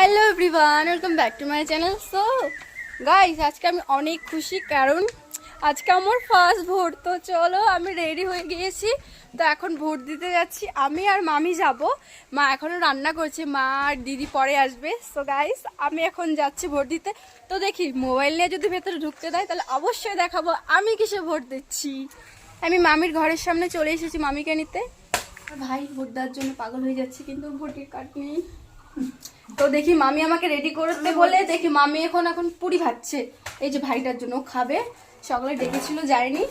Hello everyone, welcome back to my channel. So guys আজকে আমি অনেক খুশি কারণ আজকে আমার ফার্স্ট ভোট। তো চলো, আমি রেডি হয়ে গিয়েছি। তো এখন ভোট দিতে যাচ্ছি। আমি আর মামি যাব। মা এখনও রান্না করছে। মা আর দিদি পরে আসবে। সো গাইস আমি এখন যাচ্ছি ভোট দিতে। তো দেখি মোবাইল নিয়ে যদি ভেতরে ঢুকতে দেয়, তাহলে অবশ্যই দেখাবো আমি কিসে ভোট দিচ্ছি। আমি মামির ঘরের সামনে চলে এসেছি মামিকে নিতে। ভাই, ভোট দেওয়ার জন্য পাগল হয়ে যাচ্ছে, কিন্তু ভোটের কার্ড নেই। তো দেখি মামি আমাকে রেডি করতে বলে দেখি মামি এখন এখন পুরি ভাজছে এই যে ভাইটার জন্য খাবে সকালে ডেকেছিল যায়নি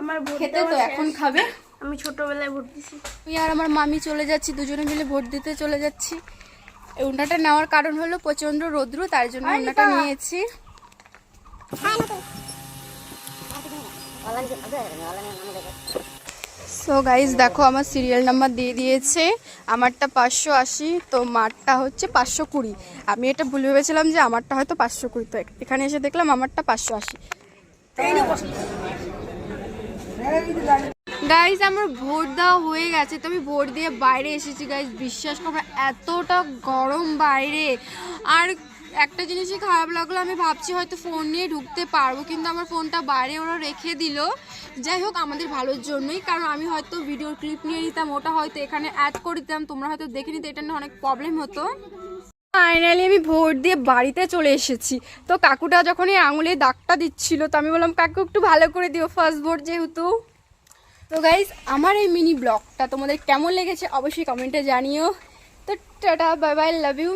আমার খেতে তো এখন খাবে আমি ছোটবেলায় ভোট দিছি আমি আর আমার মামি চলে যাচ্ছি দুজনে মিলে ভোট দিতে চলে যাচ্ছি এই উন্নাটা নেওয়ার কারণ হলো প্রচণ্ড রৌদ্র তার জন্য উন্নাটা নিয়েছি সো গাইজ দেখো, আমার সিরিয়াল নাম্বার দিয়ে দিয়েছে। আমারটা পাঁচশো আশি, তো মারটা হচ্ছে পাঁচশো কুড়ি। আমি এটা ভুল ভেবেছিলাম যে আমারটা হয়তো পাঁচশো কুড়ি। তো এখানে এসে দেখলাম আমারটা পাঁচশো আশি। গাইজ আমার ভোট দেওয়া হয়ে গেছে। তো আমি ভোট দিয়ে বাইরে এসেছি গাইজ বিশ্বাস করো এতটা গরম বাইরে। আর একটা জিনিসই খারাপ লাগল, আমি ভাবছি হয়তো ফোন নিয়ে ঢুকতে পারব, কিন্তু আমার ফোনটা বাইরে ওরা রেখে দিল। যাই হোক, আমাদের ভালোর জন্যই, কারণ আমি হয়তো ভিডিওর ক্লিপ নিয়ে নিতাম, ওটা হয়তো এখানে অ্যাড করে দিতাম, তোমরা হয়তো দেখে নিতে, এটা নিয়ে অনেক প্রবলেম হতো। ফাইনালি আমি ভোট দিয়ে বাড়িতে চলে এসেছি। তো কাকুটা যখন এই আঙুলে দাগটা দিচ্ছিল, তো আমি বললাম, কাকু, একটু ভালো করে দিও ফার্স্ট ভোট যেহেতু। তো গাইজ আমার এই মিনি ব্লগটা তোমাদের কেমন লেগেছে, অবশ্যই কমেন্টে জানিও। তো tata bye bye love you